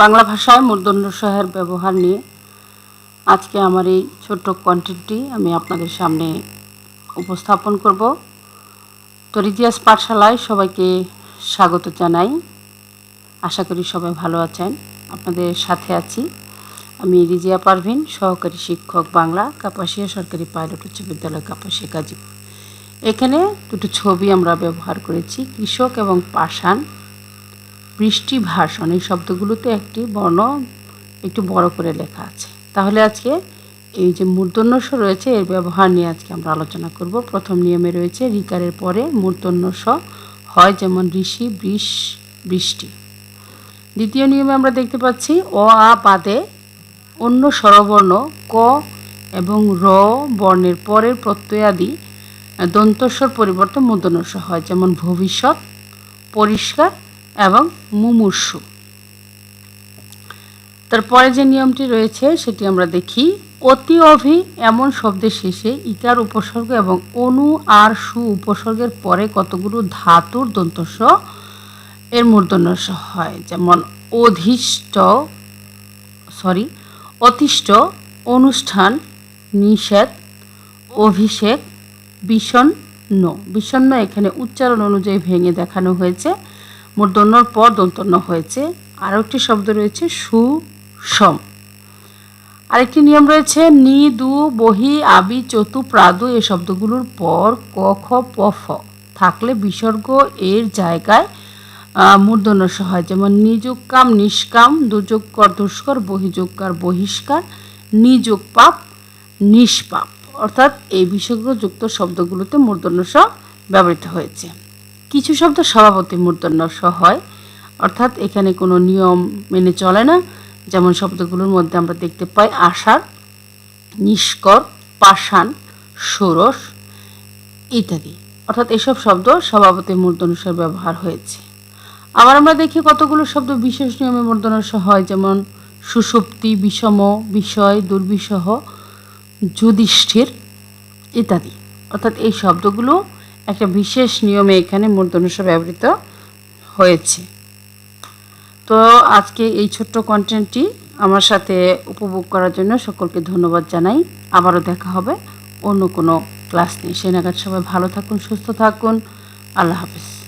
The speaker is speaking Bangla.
বাংলা ভাষায় মূর্ধন্য সহের ব্যবহার নিয়ে আজকে আমার এই ছোট্ট কন্টেন্টটি আমি আপনাদের সামনে উপস্থাপন করব। তো রিজিয়াস পাঠশালায় সবাইকে স্বাগত জানাই। আশা করি সবাই ভালো আছেন। আপনাদের সাথে আছি আমি রিজিয়া পারভিন, সহকারী শিক্ষক বাংলা, কাপাসিয়া সরকারি পাইলট উচ্চ বিদ্যালয়, কাপাসিয়া, গাজীপুর। এখানে দুটো ছবি আমরা ব্যবহার করেছি, কৃষক এবং পাষাণ। বৃষ্টি ভাষণ, এই শব্দগুলোতে একটি বর্ণ একটু বড় করে লেখা আছে। তাহলে আজকে এই যে মূর্ধন্যস রয়েছে, এর ব্যবহার নিয়ে আজকে আমরা আলোচনা করব। প্রথম নিয়মে রয়েছে, রিকারের পরে মূর্ধন্যস হয় যেমন ঋষি, বৃষ, বৃষ্টি। দ্বিতীয় নিয়মে আমরা দেখতে পাচ্ছি, অ, আ বাদে অন্য স্বরবর্ণ ক এবং র বর্ণের পরের প্রত্যয়াদি দন্তস্বর পরিবর্তে মূর্ধন্যস হয়, যেমন ভবিষ্যৎ, পরিষ্কার এবং মুমূর্ষু। তারপরে যে নিয়মটি রয়েছে, সেটি আমরা দেখি। অতি অভি এমন শব্দের শেষে ইকার উপসর্গ এবং অনু আর সু উপসর্গের পরে কতগুলো ধাতুর দন্তস্ব এর মূর্ধন্যস্ব হয়। যেমন অধিষ্ঠ সরি অতিষ্ঠ, অনুষ্ঠান, নিষেধ, অভিষেক বিষণ্ণ বিষণ্ণ এখানে উচ্চারণ অনুযায়ী ভেঙে দেখানো হয়েছে। মূর্ধন্যর পর দন্তন্য হয়েছে। আরও একটি শব্দ রয়েছে সুসম আরেকটি নিয়ম রয়েছে, নি, দু, বহি, আবি, চতু, প্রাদু, এই শব্দগুলোর পর ক, খ, প, ফ। থাকলে বিসর্গ এর জায়গায় মূর্ধন্যস হয়। যেমন নিযোগ কাম নিষ্কাম দুযোগকর দুষ্কর বহিযোগকার বহিষ্কার নিযোগ পাপ নিষ্পাপ। অর্থাৎ এই বিসর্গযুক্ত শব্দগুলোতে মূর্ধন্যস ব্যবহৃত হয়েছে। কিছু শব্দ স্বভাবতই মূর্ধন্যস হয়। অর্থাৎ এখানে কোনো নিয়ম মেনে চলে না। যেমন শব্দগুলোর মধ্যে আমরা দেখতে পাই আষাঢ়, নিষ্কর, পাষাণ, ষোড়শ ইত্যাদি। অর্থাৎ এসব শব্দ স্বভাবতই মূর্ধন্যসের ব্যবহার হয়েছে। আবার আমরা দেখি কতগুলো শব্দ বিশেষ নিয়মে মূর্ধন্যস হয়। যেমন সুষুপ্তি বিষম, বিষয়, দুর্বিষহ, যুধিষ্ঠির ইত্যাদি। অর্থাৎ এই শব্দগুলো একটা বিশেষ নিয়মে এখানে মূর্ধনুষ ব্যবহৃত হয়েছে। তো আজকে এই ছোট্ট কন্টেন্টটি আমার সাথে উপভোগ করার জন্য সকলকে ধন্যবাদ জানাই। আবারও দেখা হবে অন্য কোনো ক্লাস নিয়ে। সে নাগাদ সবাই ভালো থাকুন, সুস্থ থাকুন। আল্লাহ হাফিজ।